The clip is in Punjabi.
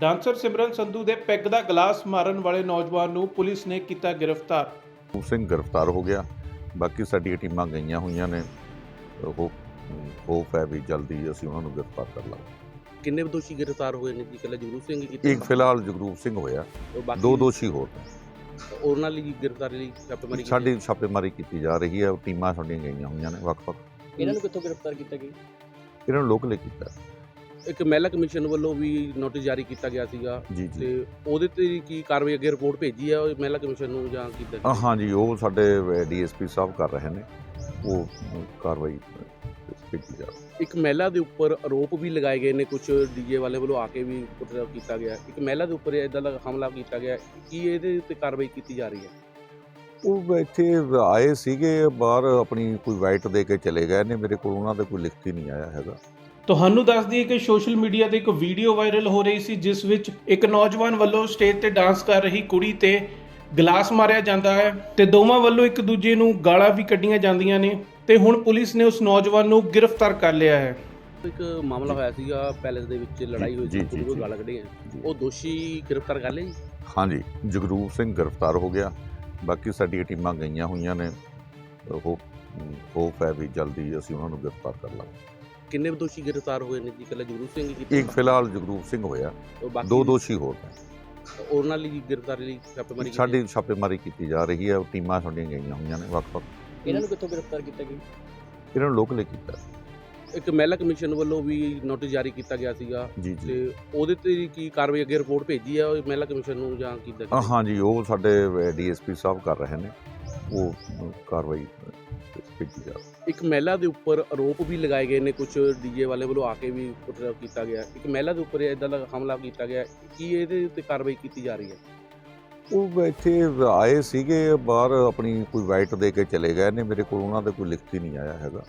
ਡਾਂਸਰ ਸਿਮਰਨ ਸੰਧੂ ਦੇ ਪੈਗ ਦਾ ਗਲਾਸ ਮਾਰਨ ਵਾਲੇ ਨੌਜਵਾਨ ਨੂੰ ਪੁਲਿਸ ਨੇ ਕੀਤਾ ਗ੍ਰਿਫਤਾਰ। ਉਹ ਸਿੰਘ ਗ੍ਰਿਫਤਾਰ ਹੋ ਗਿਆ। ਬਾਕੀ ਸਾਡੀਆਂ ਟੀਮਾਂ ਗਈਆਂ ਹੋਈਆਂ ਨੇ। ਉਹ ਹੋਪ ਹੈ ਵੀ ਜਲਦੀ ਅਸੀਂ ਉਹਨਾਂ ਨੂੰ ਗ੍ਰਿਫਤਾਰ ਕਰ ਲਾਂਗੇ। ਕਿੰਨੇ ਦੋਸ਼ੀ ਗ੍ਰਿਫਤਾਰ ਹੋਏ ਨੇ? ਜੀ ਕੱਲਾ ਜਗਰੂਪ ਸਿੰਘ ਹੀ ਕੀਤਾ ਇੱਕ ਫਿਲਹਾਲ ਜਗਰੂਪ ਸਿੰਘ ਹੋਇਆ। ਬਾਕੀ ਦੋ ਦੋਸ਼ੀ ਹੋਰ ਨੇ। ਉਹਨਾਂ ਲਈ ਗ੍ਰਿਫਤਾਰੀ ਲਈ ਛਾਪੇਮਾਰੀ ਕੀਤੀ ਸਾਡੀ ਛਾਪੇਮਾਰੀ ਕੀਤੀ ਜਾ ਰਹੀ ਹੈ। ਉਹ ਟੀਮਾਂ ਸਾਡੀਆਂ ਗਈਆਂ ਹੋਈਆਂ ਨੇ ਵੱਖ-ਵੱਖ। ਇਹਨਾਂ ਨੂੰ ਕਿੱਥੋਂ ਗ੍ਰਿਫਤਾਰ ਕੀਤਾ ਗਿਆ? ਇਹਨਾਂ ਨੂੰ ਲੋਕਲੇ ਕੀਤਾ। ਇੱਕ ਮਹਿਲਾ ਕਮਿਸ਼ਨ ਵੱਲੋਂ ਵੀ ਨੋਟਿਸ ਜਾਰੀ ਕੀਤਾ ਗਿਆ ਸੀਗਾ ਜੀ ਜੀ। ਤੇ ਉਹਦੇ ਤੇ ਕੀ ਕਾਰਵਾਈ ਅੱਗੇ ਰਿਪੋਰਟ ਭੇਜੀ ਉਹ ਮਹਿਲਾ ਕਮਿਸ਼ਨ ਨੂੰ ਜਾਂ ਕੀਤਾ? ਅ, ਹਾਂਜੀ ਉਹ ਸਾਡੇ ਡੀਐਸਪੀ ਸਾਹਿਬ ਕਰ ਰਹੇ ਨੇ। ਉਹ ਕਾਰਵਾਈ ਕੀਤੀ ਜਾ ਰਹੀ ਇੱਕ ਮਹਿਲਾ ਦੇ ਉੱਪਰ ਆਰੋਪ ਵੀ ਲਗਾਏ ਗਏ ਨੇ ਕੁਝ ਡੀਜੇ ਵਾਲੇ ਵੱਲੋਂ ਆ ਕੇ ਵੀ ਕੁਝ ਕੀਤਾ ਗਿਆ। ਇੱਕ ਮਹਿਲਾ ਦੇ ਉੱਪਰ ਇਦਾਂ ਦਾ ਹਮਲਾ ਕੀਤਾ ਗਿਆ। ਕੀ ਇਹਦੇ ਉੱਤੇ ਕਾਰਵਾਈ ਕੀਤੀ ਜਾ ਰਹੀ ਹੈ? ਉਹ ਇੱਥੇ ਆਏ ਸੀਗੇ ਬਾਹਰ ਆਪਣੀ ਕੋਈ ਵਾਈਟ ਦੇ ਕੇ ਚਲੇ ਗਏ ਨੇ। ਮੇਰੇ ਕੋਲ ਉਹਨਾਂ ਦਾ ਕੋਈ ਲਿਖਤੀ ਨਹੀਂ ਆਇਆ ਹੈਗਾ। ਤੁਹਾਨੂੰ ਦੱਸ ਦਈਏ ਕਿ ਸੋਸ਼ਲ ਮੀਡੀਆ ਤੇ ਇੱਕ ਵੀਡੀਓ ਵਾਇਰਲ ਹੋ ਰਹੀ ਸੀ ਜਿਸ ਵਿੱਚ ਇੱਕ ਨੌਜਵਾਨ ਵੱਲੋਂ ਸਟੇਜ ਤੇ ਡਾਂਸ ਕਰ ਰਹੀ ਕੁੜੀ ਤੇ ਗਲਾਸ ਮਾਰਿਆ ਜਾਂਦਾ ਹੈ ਤੇ ਦੋਵਾਂ ਵੱਲੋਂ ਇੱਕ ਦੂਜੇ ਨੂੰ ਗਾਲਾਂ ਵੀ ਕੱਢੀਆਂ ਜਾਂਦੀਆਂ ਨੇ ਤੇ ਹੁਣ ਪੁਲਿਸ ਨੇ ਉਸ ਨੌਜਵਾਨ ਨੂੰ ਗ੍ਰਿਫਤਾਰ ਕਰ ਲਿਆ ਹੈ। ਇੱਕ ਮਾਮਲਾ ਹੋਇਆ ਸੀਗਾ ਪੈਲੇਸ ਦੇ ਵਿੱਚ ਲੜਾਈ ਹੋਈ ਸੀ ਜੀ, ਜੀ। ਗਾਲਾਂ ਕੱਢੀਆਂ। ਉਹ ਦੋਸ਼ੀ ਗ੍ਰਿਫਤਾਰ ਕਰ ਜੀ? ਹਾਂਜੀ ਜਗਰੂਪ ਸਿੰਘ ਗ੍ਰਿਫਤਾਰ ਹੋ ਗਿਆ। ਬਾਕੀ ਸਾਡੀਆਂ ਟੀਮਾਂ ਗਈਆਂ ਹੋਈਆਂ ਨੇ। ਉਹ ਹੋਪ ਹੈ ਵੀ ਜਲਦੀ ਅਸੀਂ ਉਹਨਾਂ ਨੂੰ ਗ੍ਰਿਫਤਾਰ ਕਰ ਲਾਂਗੇ। ਕਿੰਨੇ ਦੋਸ਼ੀ ਗ੍ਰਿਫਤਾਰ ਹੋਏ ਨੇ ਜੀ? ਕੱਲਾ ਜਗਰੂਪ ਸਿੰਘ ਹੀ ਕੀਤਾ ਇੱਕ ਫਿਲਹਾਲ ਜਗਰੂਪ ਸਿੰਘ ਹੋਇਆ। ਬਾਕੀ ਦੋ ਦੋਸ਼ੀ ਹੋਰ ਨੇ। ਉਹਨਾਂ ਲਈ ਗ੍ਰਿਫਤਾਰੀ ਲਈ ਛਾਪੇਮਾਰੀ ਕੀਤੀ ਸਾਡੀ ਛਾਪੇਮਾਰੀ ਕੀਤੀ ਜਾ ਰਹੀ ਹੈ। ਉਹ ਟੀਮਾਂ ਸਾਡੀਆਂ ਗਈਆਂ ਹੋਈਆਂ ਨੇ ਵੱਖ-ਵੱਖ। ਇਹਨਾਂ ਨੂੰ ਕਿੱਥੋਂ ਗ੍ਰਿਫਤਾਰ ਕੀਤਾ ਗਿਆ? ਇਹਨਾਂ ਨੂੰ ਲੋਕਲੇ ਕੀਤਾ। ਇੱਕ ਮਹਿਲਾ ਕਮਿਸ਼ਨ ਵੱਲੋਂ ਵੀ ਨੋਟਿਸ ਜਾਰੀ ਕੀਤਾ ਗਿਆ ਸੀਗਾ। ਜੀ ਜੀ। ਤੇ ਉਹਦੇ ਤੇ ਕੀ ਕਾਰਵਾਈ ਅੱਗੇ ਰਿਪੋਰਟ ਭੇਜੀ ਹੈ ਉਹ ਮਹਿਲਾ ਕਮਿਸ਼ਨ ਨੂੰ ਜਾਂ ਕੀਤਾ ਅ, ਹਾਂਜੀ ਉਹ ਸਾਡੇ ਡੀਐਸਪੀ ਸਾਹਿਬ ਕਰ ਰਹੇ ਨੇ। ਉਹ ਕਾਰਵਾਈ ਕੀਤੀ ਜਾ ਰਹੀ ਇੱਕ ਮਹਿਲਾ ਦੇ ਉੱਪਰ ਆਰੋਪ ਵੀ ਲਗਾਏ ਗਏ ਨੇ ਕੁਝ ਡੀਜੇ ਵਾਲੇ ਵੱਲੋਂ ਆ ਕੇ ਵੀ ਕੁਝ ਕੀਤਾ ਗਿਆ। ਇੱਕ ਮਹਿਲਾ ਦੇ ਉੱਪਰ ਇਦਾਂ ਦਾ ਹਮਲਾ ਕੀਤਾ ਗਿਆ। ਕੀ ਇਹਦੇ ਉੱਤੇ ਕਾਰਵਾਈ ਕੀਤੀ ਜਾ ਰਹੀ ਹੈ? ਉਹ ਇੱਥੇ ਆਏ ਸੀਗੇ ਬਾਹਰ ਆਪਣੀ ਕੋਈ ਵਾਈਟ ਦੇ ਕੇ ਚਲੇ ਗਏ ਨੇ। ਮੇਰੇ ਕੋਲ ਉਹਨਾਂ ਦਾ ਕੋਈ ਲਿਖਤੀ ਨਹੀਂ ਆਇਆ ਹੈਗਾ।